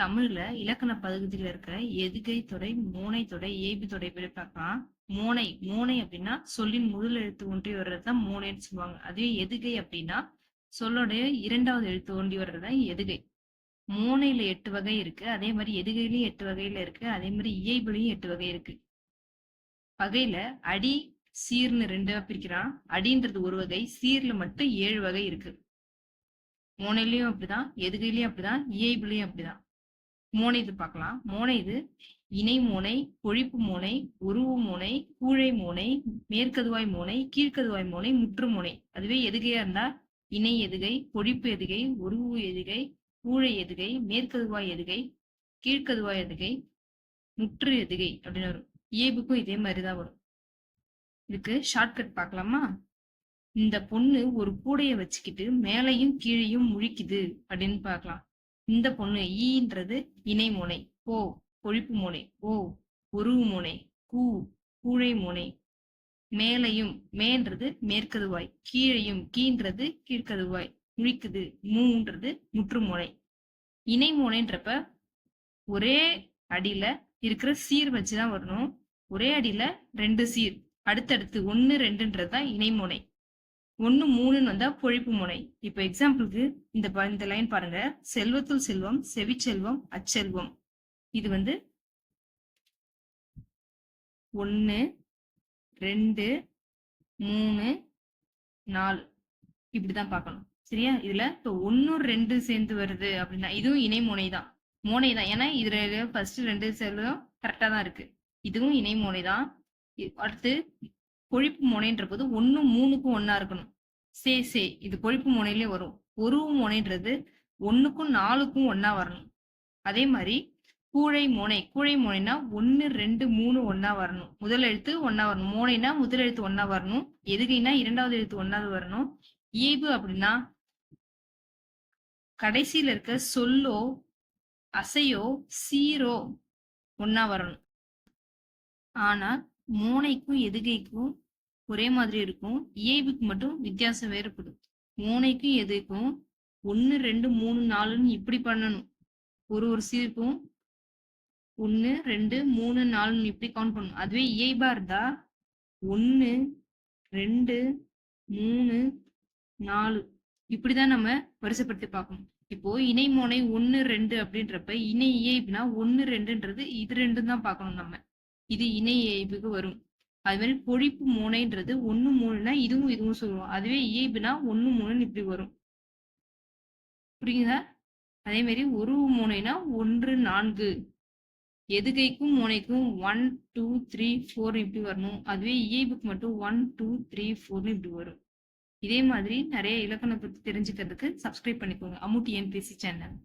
தமிழ்ல இலக்கண பகுதியில இருக்கிற எதுகை தொடை மோனை தொடை ஏபி தொடை பற்றி பார்க்கலாம்? மோனை. மோனை அப்படின்னா சொல்லின் முதல் எழுத்து ஒன்றி வர்றதுதான் மோனைன்னு சொல்லுவாங்க. அதுவே எதுகை அப்படின்னா சொல்லோடைய இரண்டாவது எழுத்து ஒன்றி வர்றதுதான் எதுகை. மோனையில எட்டு வகை இருக்கு. அதே மாதிரி எதுகையிலயும் எட்டு வகையில இருக்கு. அதே மாதிரி இயைபுலையும் எட்டு வகை இருக்கு. வகையில அடி சீர்னு ரெண்டா பிரிக்கிறான். அடின்றது ஒரு வகை சீர்ல மட்டும் ஏழு வகை இருக்கு. மோனையிலயும் அப்படிதான் எதுகையிலயும் அப்படிதான் இயைபுலையும் அப்படிதான். மோனை இது பார்க்கலாம். மோனை இது இணை மோனை பொழிப்பு மோனை உருவு மோனை கூழை மோனை மேற்கதுவாய் மோனை கீழ்கதுவாய் மோனை முற்று மோனை. அதுவே எதுகையா இருந்தா இணை எதுகை பொழிப்பு எதுகை உருவு எதுகை கூழை எதுகை மேற்கதுவாய் எதுகை கீழ்க்கதுவாய் எதுகை முற்று எதுகை அப்படின்னு வரும். இயேபுக்கும் இதே மாதிரிதான் வரும். இதுக்கு ஷார்ட்கட் பார்க்கலாமா? இந்த பொண்ணு ஒரு கூடைய வச்சுக்கிட்டு மேலையும் கீழையும் முழிக்குது அப்படின்னு பார்க்கலாம். இந்த பொண்ணு ஈன்றது இணை முனை போ பொழிப்பு முனை ஓ உருவு முனை கூ கூழை முனை. மேலையும் மேன்றது மேற்கதுவாய் கீழையும் கீன்றது கீழ்க்கதுவாய் முழிக்குது மூன்றது முற்றுமுனை இணை முனைன்றப்ப ஒரே அடியில இருக்கிற சீர் வச்சுதான் வரணும். ஒரே அடியில ரெண்டு சீர் அடுத்தடுத்து ஒன்னு ரெண்டுன்றது தான் இணைமுனை ஒன்னு மூணுன்னு வந்தா பொழிப்பு முனை. இப்ப எக்ஸாம்பிளுக்கு இந்த ப- இந்த லைன் பாருங்க. செல்வத்துள் செல்வம் செவிச்செல்வம் அச்செல்வம். இது வந்து ஒன்னு ரெண்டு மூணு நாலு. இப்படிதான் பார்க்கணும். சரியா? இதுல இப்போ ஒன்னு ரெண்டு சேர்ந்து வருது அப்படின்னா இதுவும் இணை முனை தான். மோனை தான். ஏன்னா இதுல ஃபர்ஸ்ட் ரெண்டு செல்வம் கரெக்டா தான் இருக்கு. இதுவும் இணை மோனை தான். அடுத்து கொழிப்பு முனைன்ற போது ஒன்னு மூணுக்கும் ஒன்னா இருக்கணும். சே சே இது கொழிப்பு முனையிலே வரும். ஒரு முனைன்றது ஒண்ணுக்கும் நாலுக்கும் ஒன்னா வரணும். அதே மாதிரி கூழை முனை கூழை முனைனா ஒன்னு ரெண்டு மூணு ஒன்னா வரணும். முதல் எழுத்து ஒன்னா வரணும். மோனைனா முதல் எழுத்து ஒன்னா வரணும். எதுகைனா இரண்டாவது எழுத்து ஒன்னாவது வரணும். இயைபு அப்படின்னா கடைசியில இருக்க சொல்லோ அசையோ சீரோ ஒன்னா வரணும். ஆனா மோனைக்கும் எதுகைக்கும் ஒரே மாதிரி இருக்கும். இயைபுக்கு மட்டும் வித்தியாசம் வேறுபடும். மோனைக்கும் எதுக்கும் ஒன்னு ரெண்டு மூணு நாலுன்னு இப்படி பண்ணணும். ஒரு ஒரு சீருக்கும் ஒன்னு ரெண்டு மூணு நாலுன்னு இப்படி கவுண்ட் பண்ணணும். அதுவே இயைபா இருந்தா ஒன்னு ரெண்டு மூணு நாலு இப்படிதான் நம்ம வரிசைப்படுத்தி பார்க்கணும். இப்போ இணை மோனை ஒன்னு ரெண்டு அப்படின்றப்ப இணை இயைப்புனா ஒன்னு ரெண்டுன்றது இது ரெண்டும் தான் பார்க்கணும் நம்ம. இது இணை இயைபுக்கு வரும். அது மாதிரி பொழிப்பு மூனைன்றது ஒன்னு மூணுனா இதுவும் இதுவும் சொல்லுவோம். அதுவே இயைபுனா ஒன்னு மூணுன்னு இப்படி வரும். புரியுதா? அதே மாதிரி ஒரு மூனைனா ஒன்று நான்கு. எதுகைக்கும் மூனைக்கும் ஒன் டூ த்ரீ ஃபோர் இப்படி வரணும். அதுவே இயைபுக்கு மட்டும் ஒன் டூ த்ரீ ஃபோர்னு இப்படி வரும். இதே மாதிரி நிறைய இலக்கணம் பற்றி தெரிஞ்சுக்கிறதுக்கு சப்ஸ்கிரைப் பண்ணிக்கோங்க. அமுட்டி டிஎன்பிசி சேனல்